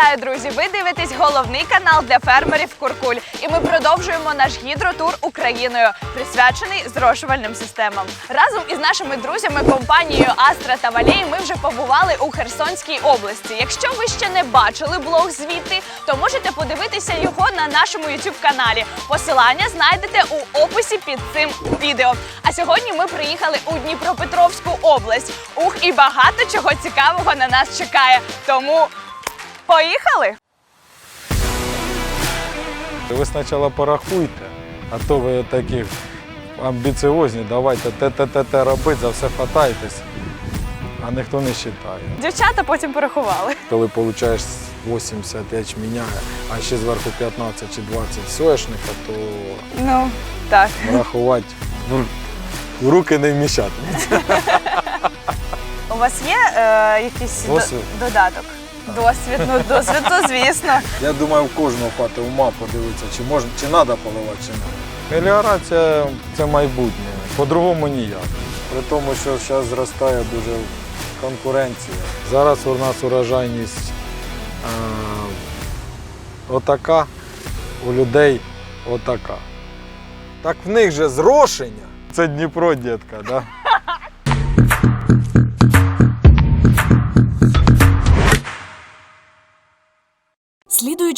Вітаю, друзі! Ви дивитесь головний канал для фермерів Куркуль. І ми продовжуємо наш гідротур Україною, присвячений зрошувальним системам. Разом із нашими друзями компанією Астра та Валей ми вже побували у Херсонській області. Якщо ви ще не бачили блог звідти, то можете подивитися його на нашому youtube каналі. Посилання знайдете у описі під цим відео. А сьогодні ми приїхали у Дніпропетровську область. Ух, і багато чого цікавого на нас чекає. Тому поїхали! Ви спочатку порахуйте, а то ви такі амбіціозні, давайте те-те-те робити, за все хватайтесь, а ніхто не вважає. Дівчата потім порахували. Коли отримуєш 80 ячменя, а ще зверху 15 чи 20 соняшника, то Ну так. рахувати ну, в руки не вміщати. У вас є е, якийсь до- Досвід? додаток? Досвід, ну досвід, то звісно. Я думаю, в кожного хватить ума подивитися, чи можна, чи треба поливати, чи не. Меліорація це майбутнє. По-другому ніяк. При тому, що зараз зростає дуже конкуренція. Зараз у нас урожайність е, отака, у людей отака. Так в них же зрошення. Це Дніпро, дітка, да?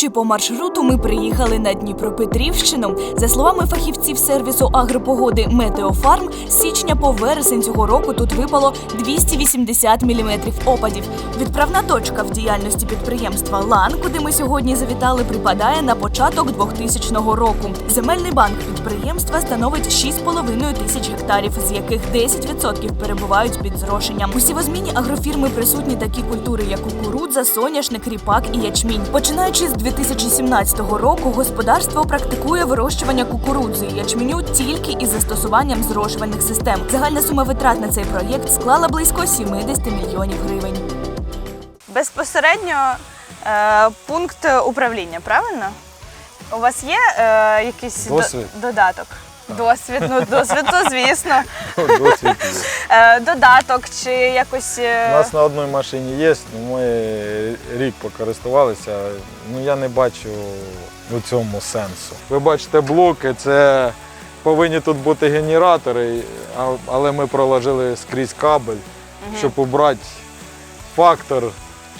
Слідуючи по маршруту, ми приїхали на Дніпропетрівщину. За словами фахівців сервісу агропогоди Метеофарм, з січня по вересень цього року тут випало 280 мм опадів. Відправна точка в діяльності підприємства Лан, куди ми сьогодні завітали, припадає на початок 2000 року. Земельний банк підприємства становить 6,5 тисяч гектарів, з яких 10% перебувають під зрошенням. У сівозміні агрофірми присутні такі культури, як кукурудза, соняшник, ріпак і ячмінь. Починаючи з 2017 року, господарство практикує вирощування кукурудзи і ячменю тільки із застосуванням зрошувальних систем. Загальна сума витрат на цей проєкт склала близько 70 мільйонів гривень. Безпосередньо е, пункт управління, правильно? У вас є е, якийсь до- Досвід? додаток? Досвід, ну досвід, то звісно. Досвід є. Е, додаток чи якось. У е, нас на одній машині є, ну, ми рік покористувалися. Ну я не бачу у цьому сенсу. Ви бачите блоки, це повинні тут бути генератори, а- але ми проложили скрізь кабель, щоб убрати фактор,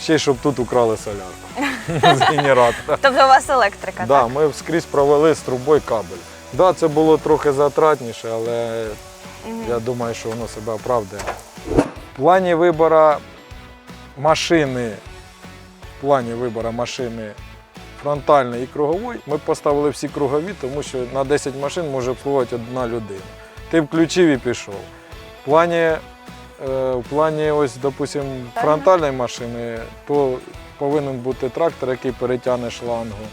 ще щоб тут украли солярку з генератора. Тобто у вас електрика, Да, так? ми скрізь провели з трубою кабель. Да, це було трохи затратніше, але я думаю, що воно себе оправдає. В плані вибору машини, в плані вибору машини фронтальної і кругової, ми поставили всі кругові, тому що на 10 машин може обслуговувати одна людина. Ти включив і пішов. В плані, в плані ось, допустим, фронтальної машини, то повинен бути трактор, який перетягне шлангу.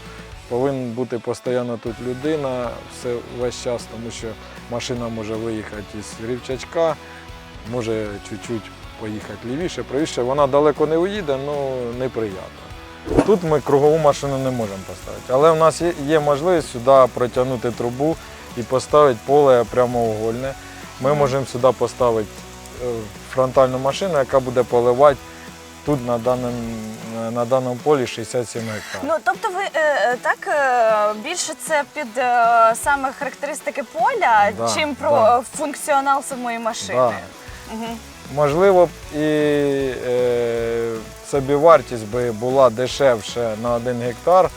Повинен бути постійно тут людина все, весь час, тому що машина може виїхати із рівчачка, може чуть-чуть поїхати лівіше, правіше. Вона далеко не уїде, ну неприємно. Тут ми кругову машину не можемо поставити. Але в нас є, можливість сюди протягнути трубу і поставити поле прямоугольне. Ми можемо сюди поставити е, фронтальну машину, яка буде поливати тут на даному, на даному полі 67 гектарів. Ну тобто ви е, е, так е, більше це під е, саме характеристики поля, Да, чим про да. е, функціонал самої машини. Да. Мгм. Можливо, і е, собівартість би була дешевше на один гектар,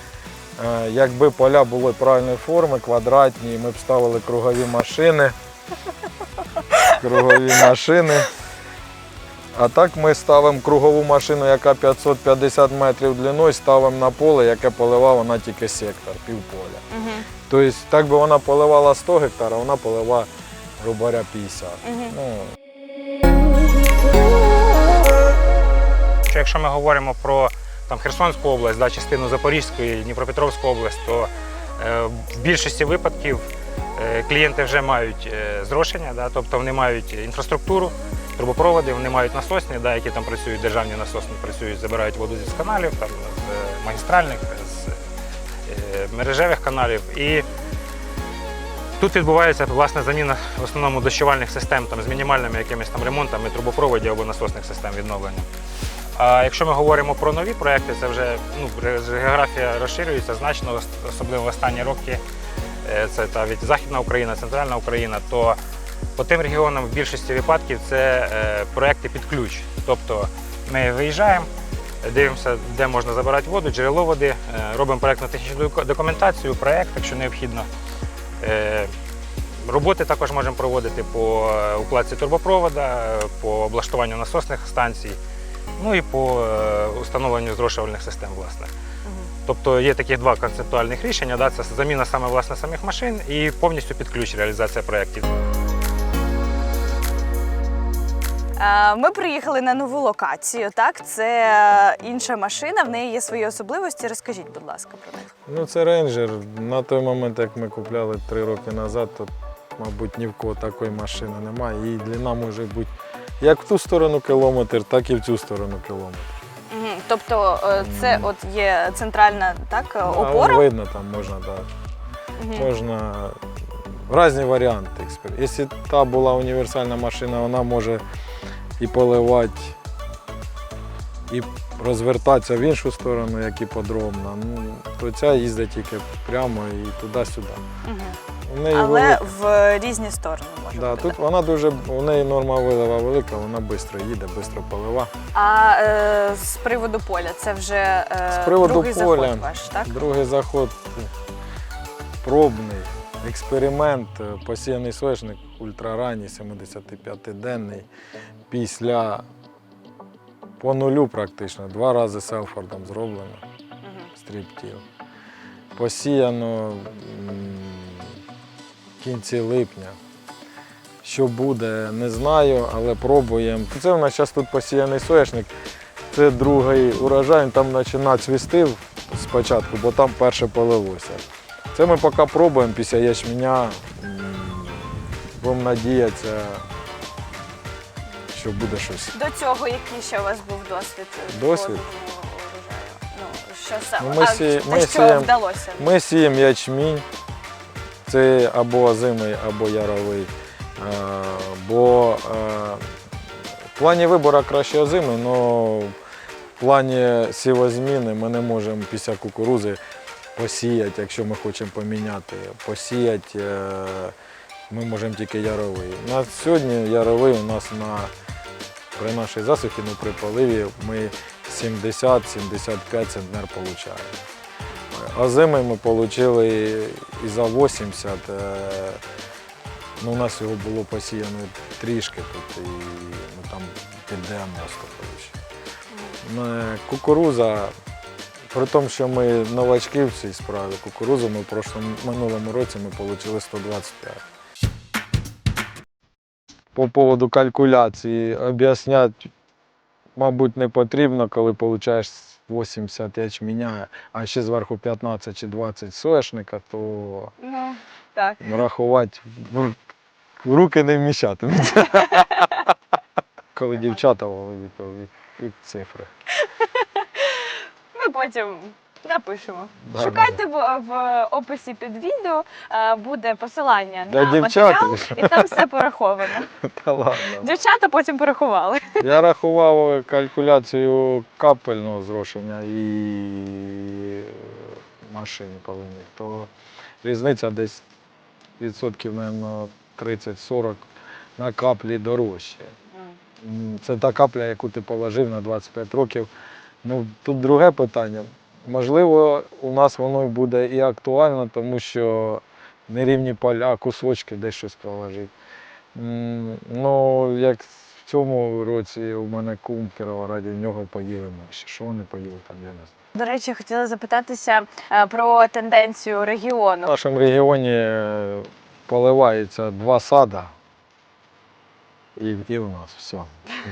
е, якби поля були правильної форми, квадратні, ми б ставили кругові машини. Кругові машини. А так ми ставимо кругову машину, яка 550 метрів длиною, ставимо на поле, яке поливає вона тільки сектор, півполя. Мгм. Тобто, так би вона поливала 100 гектар, вона поливає, грубо говоря, 50. Ну, Що якщо ми говоримо про там, Херсонську область, да, частину Запорізької, Дніпропетровську область, то е, в більшості випадків клієнти вже мають е, зрошення, да, тобто вони мають інфраструктуру, трубопроводи, вони мають насосні, да, які там працюють, державні насосні працюють, забирають воду з каналів, там, з е, магістральних, з е, мережевих каналів. І Тут відбувається власне заміна в основному дощувальних систем там, з мінімальними якимись там ремонтами трубопроводів або насосних систем відновлення. А якщо ми говоримо про нові проекти, це вже ну, географія розширюється значно, особливо в останні роки. Е, Це та від Західна Україна, Центральна Україна, то по тим регіонам в більшості випадків це е, проекти під ключ. Тобто ми виїжджаємо, дивимося, де можна забирати воду, джерело води, е, робимо проектну технічну документацію, проект, якщо необхідно. Роботи також можемо проводити по укладці турбопровода, по облаштуванню насосних станцій, ну і по установленню зрошувальних систем. Власне. Тобто є такі два концептуальних рішення: да, це заміна саме власне самих машин і повністю під ключ реалізація проєктів. Е, Ми приїхали на нову локацію. Так, це е, інша машина, в неї є свої особливості. Розкажіть, будь ласка, про них. Ну, це рейнджер. На той момент, як ми купляли три роки назад, то, мабуть, ні в кого такої машини немає. І длина може бути як в ту сторону кілометр, так і в цю сторону кілометр. Угу. Тобто, е, це от є центральна так е, А, опора. видно, там можна, да. Угу. можна різні варіанти. Якщо та була універсальна машина, вона може і поливати, і розвертатися в іншу сторону, як і подробно. Ну, то ця їздить тільки прямо і туди-сюди. Мгм. У неї Але велика- в різні сторони може Да, бути. тут вона дуже, у неї норма вилива велика, вона швидко їде, швидко полива. А е, з приводу поля, це вже е, З приводу другий поля. заход ваш, так? Другий заход пробний, експеримент, е, посіяний соняшник ультраранній, 75-денний, після по нулю практично, два рази селфордом зроблено, стріптіл. Посіяно в кінці липня. Що буде, не знаю, але пробуємо. Це у нас зараз тут посіяний соняшник. Це другий урожай, він там починає цвісти спочатку, бо там перше полилося. Це ми поки пробуємо після ячменя. Будемо надіятися, що буде щось. До цього який ще у вас був досвід? Досвід? Ну, що саме? Ну, ми а сі- ми що сіємо- вдалося? Ми сіємо ячмінь, це або озимий, або яровий. Е, Бо е, в плані вибору краще озимий, але в плані сівозміни ми не можемо після кукурузи посіяти, якщо ми хочемо поміняти. Посіяти е, ми можемо тільки яровий. На сьогодні яровий у нас на, при нашій засухі, ну, при поливі ми 70-75 центнер получаємо. Озими ми отримали і за 80. е, Ну, у нас його було посіяно трішки тут, і ну, там під 90 вийшло. Кукуруза, при тому, що ми новачки в цій справі, кукурузу ми в минулому році ми отримали 125. По поводу калькуляції об'ясняти, мабуть, не потрібно, коли отримуєш 80 ячменя, а ще зверху 15 чи 20 соняшника, то Ну, так. рахувати в- руки не вміщатиметься. Коли дівчата відповідають цифри. Ми потім напишемо. Да, Шукайте в, в описі під відео, е, буде посилання Для на дівчат. матеріал, і там все пораховано. Та ладно. Дівчата потім порахували. Я рахував калькуляцію капельного зрошення і е, машини полиних, то різниця десь відсотків, мабуть, 30-40 на каплі дорожче. М, Це та капля, яку ти положив на 25 років. Ну, тут друге питання. Можливо, у нас воно буде і актуально, тому що нерівні поля, кусочки десь щось положити. Ну, як в цьому році у мене кум в Кіровограді, в нього поїли миші. Що вони поїли, там я не знаю. До речі, хотіла запитатися е, про тенденцію регіону. В нашому регіоні е, поливається два сада. І, і у нас все.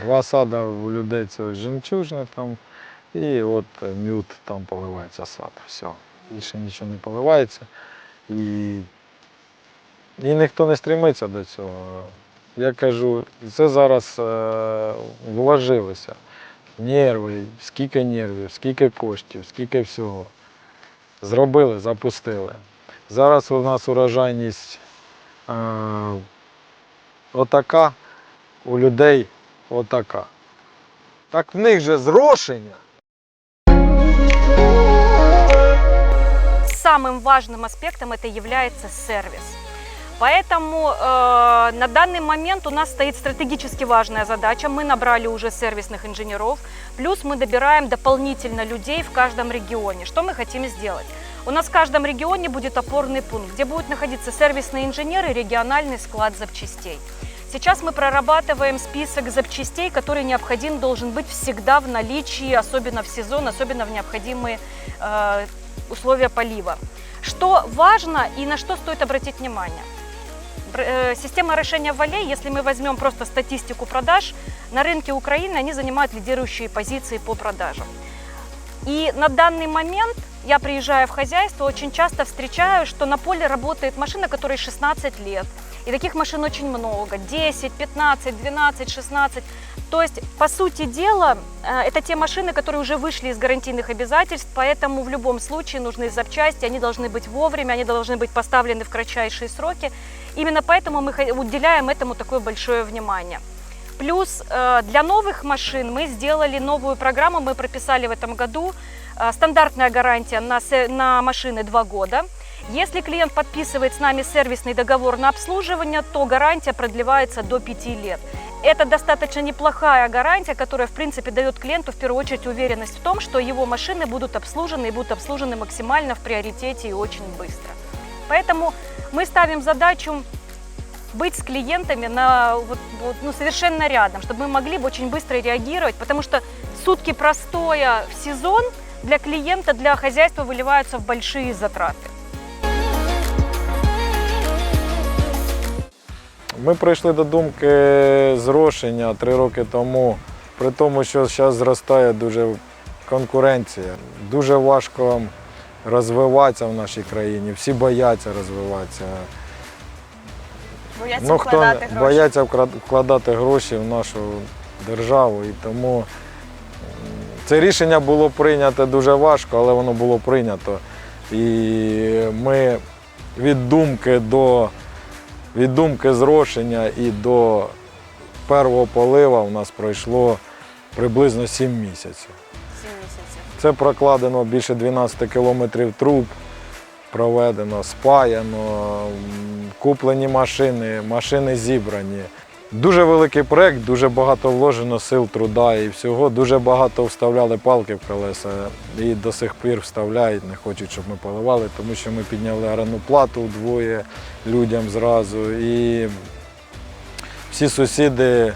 Два сада у людей це жемчужне там. І от е, мют там поливається сад. Все. Більше нічого не поливається. І І ніхто не стремиться до цього. Я кажу, це зараз е, вложилося. Нерви, скільки нервів, скільки коштів, скільки всього. Зробили, запустили. Зараз у нас урожайність е, отака, у людей отака. Так в них же зрошення. Самым важным аспектом это является сервис. Поэтому э, на данный момент у нас стоит стратегически важная задача. Мы набрали уже сервисных инженеров, плюс мы добираем дополнительно людей в каждом регионе. Что мы хотим сделать? У нас в каждом регионе будет опорный пункт, где будут находиться сервисные инженеры и региональный склад запчастей. Сейчас мы прорабатываем список запчастей, который необходим должен быть всегда в наличии, особенно в сезон, особенно в необходимые э, условия полива. Что важно и на что стоит обратить внимание? Бр- э, Система орошения валей, если мы возьмем просто статистику продаж, на рынке Украины они занимают лидирующие позиции по продажам. И на данный момент я приезжаю в хозяйство, очень часто встречаю, что на поле работает машина, которой 16 лет. И таких машин очень много. 10, 15, 12, 16. То есть, по сути дела, э, это те машины, которые уже вышли из гарантийных обязательств, поэтому в любом случае нужны запчасти, они должны быть вовремя, они должны быть поставлены в кратчайшие сроки. Именно поэтому мы уделяем этому такое большое внимание. Плюс э, для новых машин мы сделали новую программу, мы прописали в этом году э, стандартная гарантия на машины 2 года. Если клиент подписывает с нами сервисный договор на обслуживание, то гарантия продлевается до 5 лет. Это достаточно неплохая гарантия, которая, в принципе, дает клиенту в первую очередь уверенность в том, что его машины будут обслужены и будут обслужены максимально в приоритете и очень быстро. Поэтому мы ставим задачу быть с клиентами на, вот, вот, ну, совершенно рядом, чтобы мы могли бы очень быстро реагировать, потому что сутки простоя в сезон для клиента, для хозяйства выливаются в большие затраты. Ми прийшли до думки зрошення три роки тому, при тому, що зараз зростає дуже конкуренція. Дуже важко розвиватися в нашій країні. Всі бояться розвиватися. Бояться Ну, хто вкладати гроші. бояться вкладати гроші в нашу державу. І тому це рішення було прийнято дуже важко, але воно було прийнято. І ми від думки до від думки зрошення і до першого полива у нас пройшло приблизно 7 місяців. Сім місяців. Це прокладено більше 12 кілометрів труб, проведено, спаяно, куплені машини, машини зібрані. Дуже великий проєкт, дуже багато вложено сил, труда і всього. Дуже багато вставляли палки в колеса і до сих пір вставляють, не хочуть, щоб ми поливали, тому що ми підняли оренду плату вдвоє людям зразу. І всі сусіди,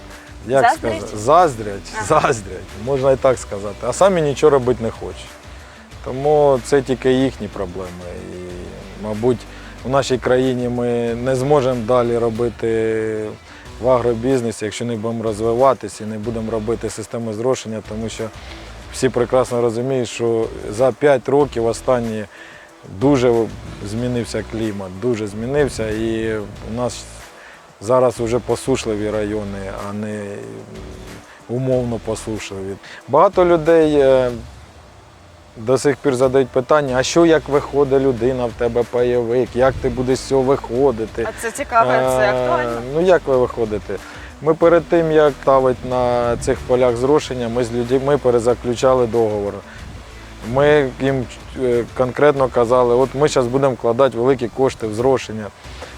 як Заздрять? сказати, заздрять, заздрять, можна і так сказати, а самі нічого робити не хочуть. Тому це тільки їхні проблеми. І, мабуть, в нашій країні ми не зможемо далі робити в агробізнесі, якщо не будемо розвиватися і не будемо робити систему зрошення, тому що всі прекрасно розуміють, що за 5 років останні дуже змінився клімат, дуже змінився. І у нас зараз вже посушливі райони, а не умовно посушливі. Багато людей е, до сих пір задають питання, а що як виходить людина в тебе пайовик, як ти будеш з цього виходити? А це цікаво, це Е, актуально. Ну як ви виходите? Ми перед тим, як ставити на цих полях зрошення, ми з людьми перезаключали договор. Ми їм е, конкретно казали, от ми зараз будемо вкладати великі кошти в зрошення.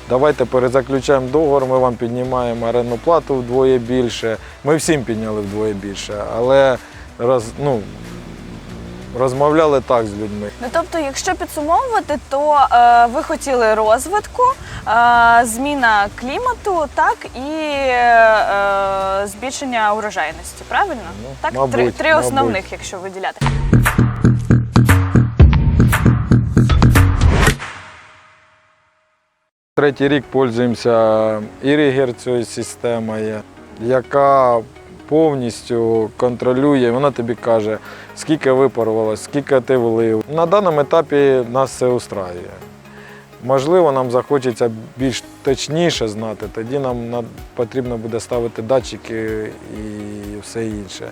Давайте перезаключаємо договор, ми вам піднімаємо орендну плату вдвоє більше. Ми всім підняли вдвоє більше, але роз, ну, розмовляли так з людьми. Ну тобто, якщо підсумовувати, то е, ви хотіли розвитку, е, зміна клімату, так і е, збільшення урожайності, правильно? Ну, так, мабуть, три, три мабуть. основних, якщо виділяти. Третій рік пользуємося Ірігер цією системою, яка повністю контролює, вона тобі каже, скільки випарувалось, скільки ти влив. На даному етапі нас все устраює. Можливо, нам захочеться більш точніше знати, тоді нам потрібно буде ставити датчики і все інше.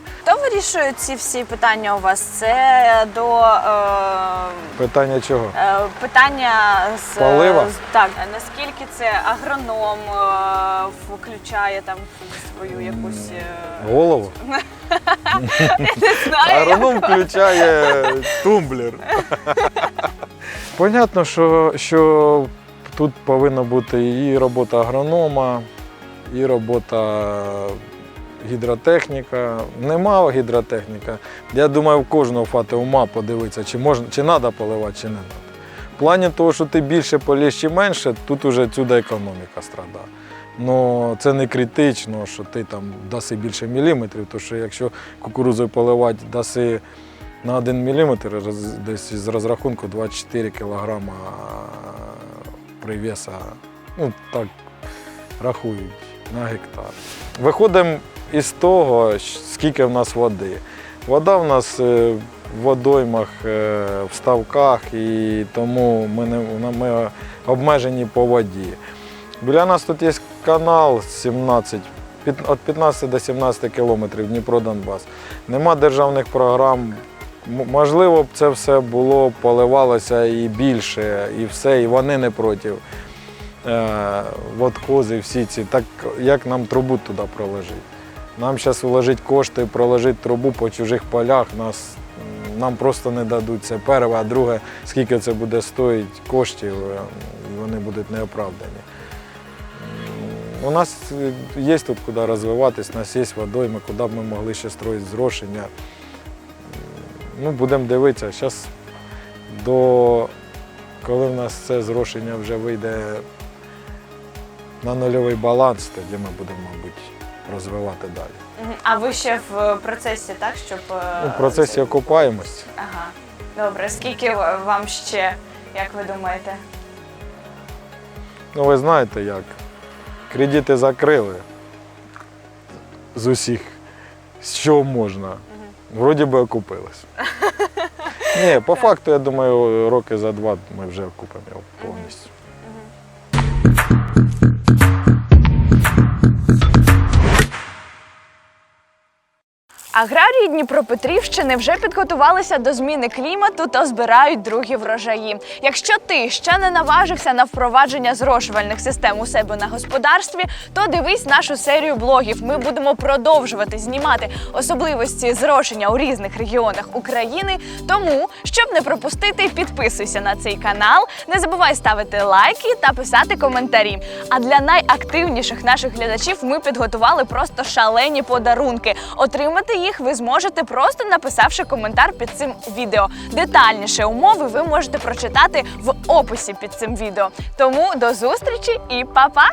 Вирішує ці всі питання у вас? Це до е, Питання чого? е, питання з Полива? з- так, наскільки це агроном е, включає там свою якусь е, Голову? не знаю. Агроном включає тумблер. Понятно, що, що тут повинна бути і робота агронома, і робота гідротехніка. Нема гідротехніка. Я думаю, в кожного фати ума подивитися, чи можна, чи треба поливати, чи не треба. В плані того, що ти більше полєш чи менше, тут уже сюди економіка страдає. Ну це не критично, що ти там даси більше міліметрів, тому що якщо кукурудзою поливати даси на 1 міліметр, десь з розрахунку 24 кілограма привеса, ну так рахують на гектар. Виходимо із того, скільки в нас води. Вода в нас е, в водоймах, е, в ставках, і тому ми, не, ми обмежені по воді. Біля нас тут є канал 17, від 15 до 17 кілометрів Дніпро-Донбас. Нема державних програм. Можливо, б це все було, поливалося і більше, і все, і вони не проти. Е, водхози, всі ці. Так як нам трубу туди проложити? Нам зараз вложити кошти, проложити трубу по чужих полях, нас, нам просто не дадуть. Це перше, а друге, скільки це буде стоїти коштів, е, вони будуть неоправдані. У нас е, є тут куди розвиватись, у нас є водойми, куди б ми могли ще строїти зрошення. Ну, будемо дивитися. Зараз до коли в нас це зрошення вже вийде на нульовий баланс, тоді ми будемо, мабуть, розвивати далі. Мгм. А ви ще в процесі, так, щоб е, Ну, в процесі окупаємось. Ага. Добре, скільки в- вам ще, як ви думаєте? Ну, ви знаєте як. Кредити закрили з усіх, з чого можна. Вроді би окупились. Ні, по факту, я думаю, роки за два ми вже окупимо його повністю. Аграрії Дніпропетрівщини вже підготувалися до зміни клімату та збирають другі врожаї. Якщо ти ще не наважився на впровадження зрошувальних систем у себе на господарстві, то дивись нашу серію блогів. Ми будемо продовжувати знімати особливості зрошення у різних регіонах України. Тому, щоб не пропустити, підписуйся на цей канал, не забувай ставити лайки та писати коментарі. А для найактивніших наших глядачів ми підготували просто шалені подарунки. Отримати їх ви зможете просто написавши коментар під цим відео. Детальніше умови ви можете прочитати в описі під цим відео. Тому до зустрічі і па-па!